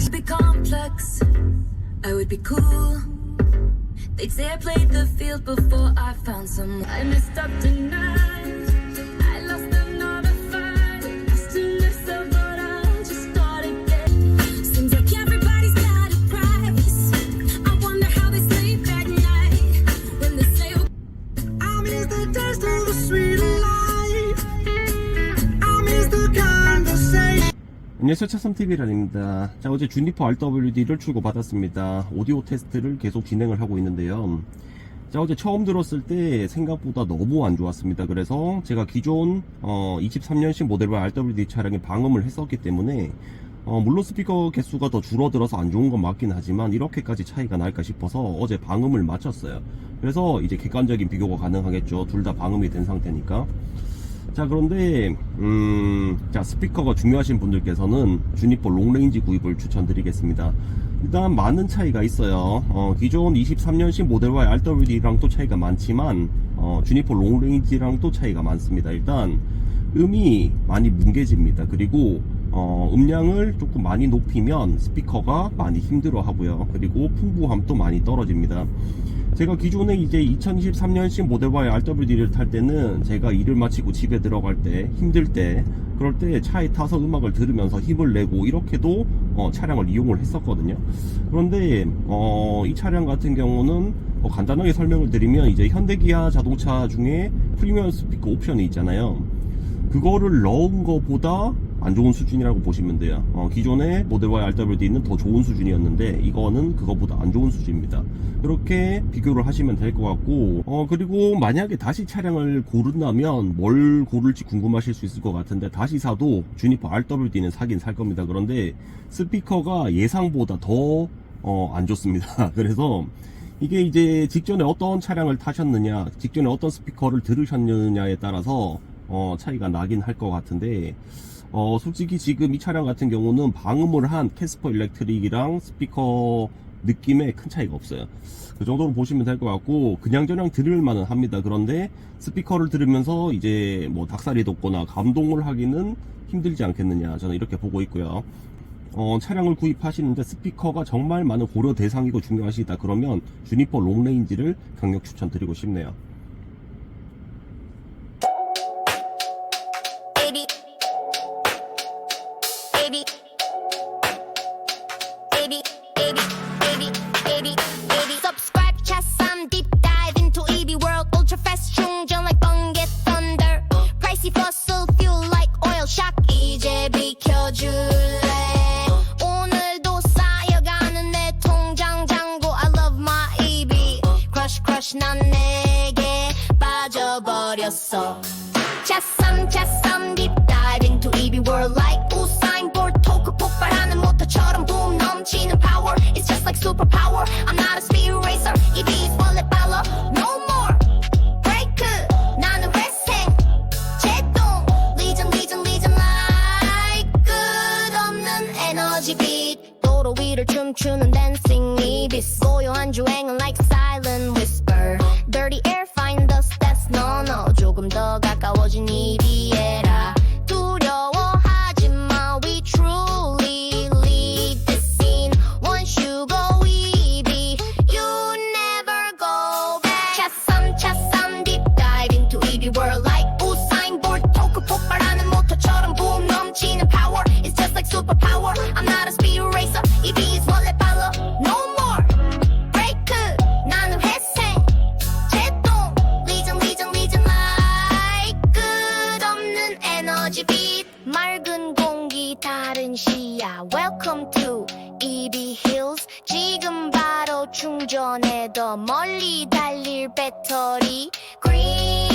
could be complex. I would be cool. They'd say I played the field before I found someone. I messed up tonight. 안녕하세요 차삼TV란입니다 자 어제 주니퍼 RWD를 출고받았습니다. 오디오 테스트를 계속 진행을 하고 있는데요. 자 어제 처음 들었을 때 생각보다 너무 안 좋았습니다. 그래서 제가 기존 어, 23년식 모델과 RWD 차량에 방음을 했었기 때문에 어, 물론 스피커 개수가 더 줄어들어서 안 좋은 건 맞긴 하지만 이렇게까지 차이가 날까 싶어서 어제 방음을 마쳤어요. 그래서 이제 객관적인 비교가 가능하겠죠. 둘 다 방음이 된 상태니까 자 그런데 음, 자 스피커가 중요하신 분들께서는 주니퍼 롱레인지 구입을 추천드리겠습니다. 일단 많은 차이가 있어요. 어, 기존 23년식 모델과 RWD랑 또 차이가 많지만 어, 주니퍼 롱레인지랑 또 차이가 많습니다. 일단 음이 많이 뭉개집니다. 그리고 어, 음량을 조금 많이 높이면 스피커가 많이 힘들어 하고요. 그리고 풍부함도 많이 떨어집니다. 제가 기존에 이제 2023년식 모델Y RWD를 탈 때는 제가 일을 마치고 집에 들어갈 때 힘들 때 그럴 때 차에 타서 음악을 들으면서 힘을 내고 이렇게도 어, 차량을 이용을 했었거든요. 그런데 어, 이 차량 같은 경우는 뭐 간단하게 설명을 드리면 이제 현대기아 자동차 중에 프리미엄 스피커 옵션이 있잖아요. 그거를 넣은 것보다 안 좋은 수준이라고 보시면 돼요. 어, 기존의 모델Y RWD는 더 좋은 수준이었는데 이거는 그거보다 안 좋은 수준입니다. 이렇게 비교를 하시면 될 것 같고 어, 그리고 만약에 다시 차량을 고른다면 뭘 고를지 궁금하실 수 있을 것 같은데 다시 사도 주니퍼 RWD는 사긴 살 겁니다. 그런데 스피커가 예상보다 더 어, 안 좋습니다. 그래서 이게 이제 직전에 어떤 차량을 타셨느냐, 직전에 어떤 스피커를 들으셨느냐에 따라서 어, 차이가 나긴 할 것 같은데, 어, 솔직히 지금 이 차량 같은 경우는 방음을 한 캐스퍼 일렉트릭이랑 스피커 느낌에 큰 차이가 없어요. 그 정도로 보시면 될 것 같고, 그냥저냥 들을 만은 합니다. 그런데 스피커를 들으면서 이제 뭐 닭살이 돋거나 감동을 하기는 힘들지 않겠느냐, 저는 이렇게 보고 있고요. 어, 차량을 구입하시는데 스피커가 정말 많은 고려 대상이고 중요하시다 그러면 주니퍼 롱레인지를 강력 추천드리고 싶네요. 버렸어. 차삼 차삼 deep dive into EV world like 우사인 볼트 토크 폭발하는 모터처럼 boom 넘치는 power It's just like superpower I'm not a speed racer EV's 원래 빨라 no more break 나는 회생 제동 리전 리전 리전 like 끝없는 에너지 빛 도로 위를 춤추는 dancing 입is 고요한 주행은 like silent whisper dirty air 조금 더 가까워진 이비에 welcome to EV hills 지금 바로 충전해 더 멀리 달릴 배터리 green